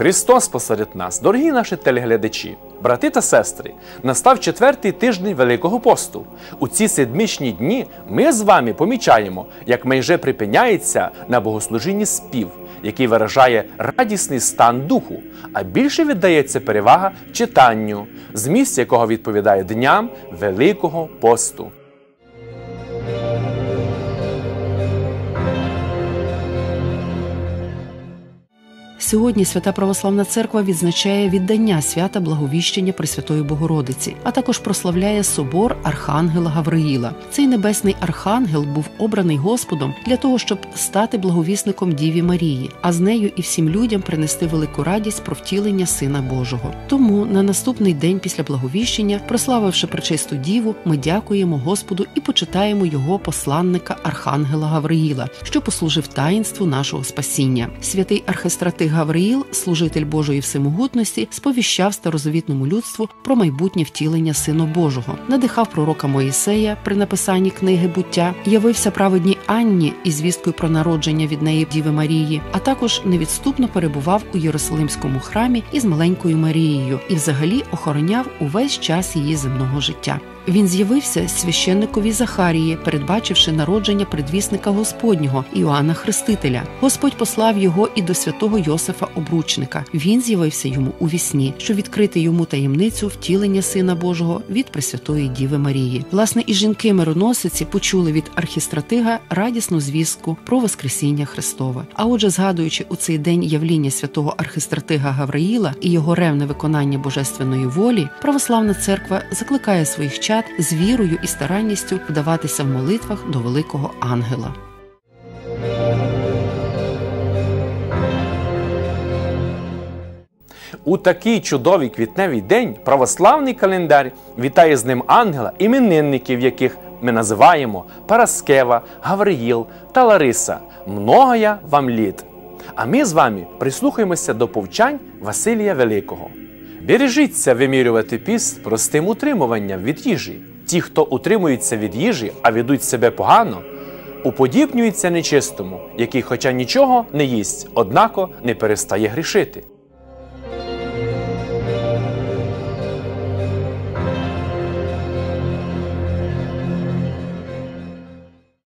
Христос посеред нас, дорогі наші телеглядачі, брати та сестри, настав четвертий тиждень Великого посту. У ці седмичні дні ми з вами помічаємо, як майже припиняється на богослужінні спів, який виражає радісний стан духу, а більше віддається перевага читанню, зміст якого відповідає дням Великого посту. Сьогодні Свята Православна Церква відзначає віддання свята Благовіщення Пресвятої Богородиці, а також прославляє собор Архангела Гавриїла. Цей небесний архангел був обраний Господом для того, щоб стати благовісником Діві Марії, а з нею і всім людям принести велику радість про втілення Сина Божого. Тому на наступний день після благовіщення, прославивши пречисту Діву, ми дякуємо Господу і почитаємо його посланника Архангела Гавриїла, що послужив таїнству нашого спасіння. Святий архистратиг Гавриїл, служитель Божої всемогутності, сповіщав старозавітному людству про майбутнє втілення Сина Божого, надихав пророка Моїсея при написанні книги буття, явився праведній Анні із звісткою про народження від неї Діви Марії, а також невідступно перебував у Єрусалимському храмі із маленькою Марією і взагалі охороняв увесь час її земного життя. Він з'явився священникові Захарії, передбачивши народження предвісника Господнього Іоанна Хрестителя. Господь послав його і до святого Йосифа Обручника. Він з'явився йому у вісні, щоб відкрити йому таємницю втілення Сина Божого від Пресвятої Діви Марії. Власне, і жінки мироносиці почули від архістратига радісну звістку про Воскресіння Христове. А отже, згадуючи у цей день явління святого архистратига Гавраїла і його ревне виконання божественної волі, православна церква закликає своїх чад з вірою і старанністю вдаватися в молитвах до великого ангела. У такий чудовий квітневий день православний календар вітає з ним ангела, іменинників, яких ми називаємо Параскева, Гавриїл та Лариса. Многоя вам літ. А ми з вами прислухаємося до повчань Василія Великого. Бережіться вимірювати піст простим утримуванням від їжі. Ті, хто утримується від їжі, а ведуть себе погано, уподібнюються нечистому, який, хоча нічого не їсть, однако не перестає грішити.